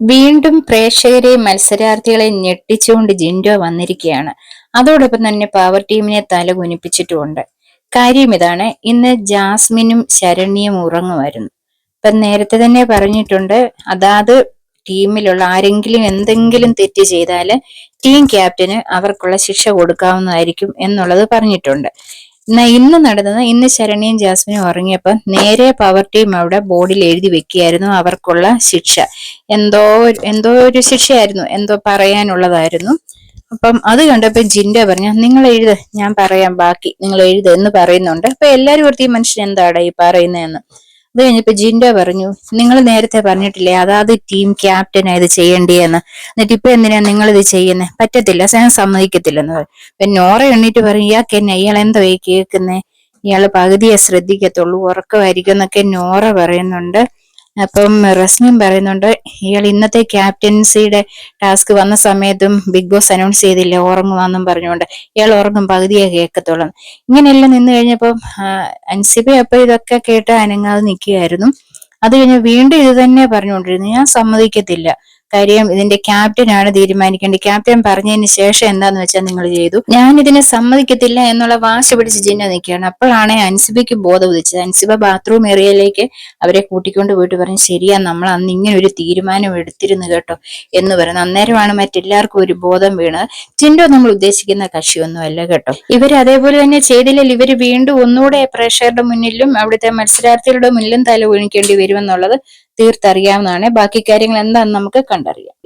വീണ്ടും പ്രേക്ഷകരെ മത്സരാർത്ഥികളെ ഞെട്ടിച്ചുകൊണ്ട് ജിൻഡോ വന്നിരിക്കുകയാണ്. അതോടൊപ്പം തന്നെ പവർ ടീമിനെ തല കുനിപ്പിച്ചിട്ടുമുണ്ട് കാര്യം ഇതാണ് ഇന്ന് ജാസ്മിനും ശരണ്യും ഉറങ്ങുമായിരുന്നു. ഇപ്പൊ നേരത്തെ തന്നെ പറഞ്ഞിട്ടുണ്ട് അതാത് ടീമിലുള്ള ആരെങ്കിലും എന്തെങ്കിലും തെറ്റ് ചെയ്താൽ ടീം ക്യാപ്റ്റന് അവർക്കുള്ള ശിക്ഷ കൊടുക്കാവുന്നതായിരിക്കും എന്നുള്ളത് പറഞ്ഞിട്ടുണ്ട്. എന്നാ ഇന്ന് നടന്നത് ഇന്ന് ശരണ്യയും ജാസ്മിനും ഉറങ്ങിയപ്പോൾ നേരെ പവർ ടീം അവിടെ ബോർഡിൽ എഴുതി വെക്കുകയായിരുന്നു അവർക്കുള്ള ശിക്ഷ. എന്തോ എന്തോ ഒരു ശിക്ഷയായിരുന്നു എന്തോ പറയാനുള്ളതായിരുന്നു. അപ്പം അത് കണ്ടപ്പോൾ ജിൻഡ പറഞ്ഞു നിങ്ങൾ എഴുത് ഞാൻ പറയാം ബാക്കി നിങ്ങൾ എഴുത് എന്ന് പറയുന്നുണ്ട്. അപ്പൊ എല്ലാവരും ഈ മനുഷ്യൻ എന്താടാ ഈ പറയുന്നതെന്ന്? അത് കഴിഞ്ഞപ്പോ ജിൻഡോ പറഞ്ഞു നിങ്ങൾ നേരത്തെ പറഞ്ഞിട്ടില്ലേ അതാത് ടീം ക്യാപ്റ്റനാ ഇത് ചെയ്യേണ്ടിയെന്ന് എന്നിട്ട് ഇപ്പൊ എന്തിനാ നിങ്ങൾ ഇത് ചെയ്യുന്നത് പറ്റത്തില്ല ഞാൻ സമ്മതിക്കത്തില്ലെന്ന് പറയും പിന്നെ നോറ എണ്ണിട്ട് പറയും ഇയാൾക്ക് എന്നെ ഇയാൾ എന്തോ കേൾക്കുന്നേ ഇയാൾ പകുതിയെ ശ്രദ്ധിക്കത്തുള്ളൂ ഉറക്കമായിരിക്കും എന്നൊക്കെ നോറ പറയുന്നുണ്ട്. അപ്പം റസ്മിൻ പറയുന്നുണ്ട് ഇയാൾ ഇന്നത്തെ ക്യാപ്റ്റൻസിയുടെ ടാസ്ക് വന്ന സമയത്തും ബിഗ് ബോസ് അനൗൺസ് ചെയ്തില്ല ഉറങ്ങുവാന്നും പറഞ്ഞുകൊണ്ട്. ഇയാൾ ഉറങ്ങും പകുതിയെ കേൾക്കത്തുള്ളൂ. ഇങ്ങനെയെല്ലാം നിന്ന് കഴിഞ്ഞപ്പം അൻസിബ അപ്പൊ ഇതൊക്കെ കേട്ട് അനങ്ങാതെ നിൽക്കുകയായിരുന്നു. അത് കഴിഞ്ഞ് വീണ്ടും ഇത് തന്നെ പറഞ്ഞുകൊണ്ടിരുന്നു ഞാൻ സമ്മതിക്കത്തില്ല. കാര്യം ഇതിന്റെ ക്യാപ്റ്റനാണ് തീരുമാനിക്കേണ്ടത്. ക്യാപ്റ്റൻ പറഞ്ഞതിന് ശേഷം എന്താന്ന് വെച്ചാൽ നിങ്ങൾ ചെയ്തു. ഞാൻ ഇതിനെ സമ്മതിക്കത്തില്ല എന്നുള്ള വാശി പിടിച്ച് ജിന്ന നിൽക്കുകയാണ്. അപ്പോഴാണ് അൻസിബയ്ക്ക് ബോധം അൻസിബ ബാത്റൂം ഏരിയയിലേക്ക് അവരെ കൂട്ടിക്കൊണ്ട് പോയിട്ട് പറഞ്ഞു ശരിയാ നമ്മൾ അന്ന് ഇങ്ങനെ ഒരു തീരുമാനം എടുത്തിരുന്നു കേട്ടോ എന്ന് പറയുന്നത് അന്നേരമാണ് മറ്റെല്ലാവർക്കും ഒരു ബോധം വീണത്. ജിൻഡോ നമ്മൾ ഉദ്ദേശിക്കുന്ന കക്ഷിയൊന്നും അല്ല കേട്ടോ. ഇവർ അതേപോലെ തന്നെ ചെയ്തില്ലെങ്കിൽ ഇവർ വീണ്ടും ഒന്നുകൂടെ പ്രേക്ഷകരുടെ മുന്നിലും അവിടുത്തെ മത്സരാർത്ഥികളുടെ മുന്നിലും തല ഒഴിക്കേണ്ടി വരുമെന്നുള്ളത് തീർത്തറിയാവുന്നതാണ്. ബാക്കി കാര്യങ്ങൾ എന്താണെന്ന് നമുക്ക് കണ്ടറിയാം.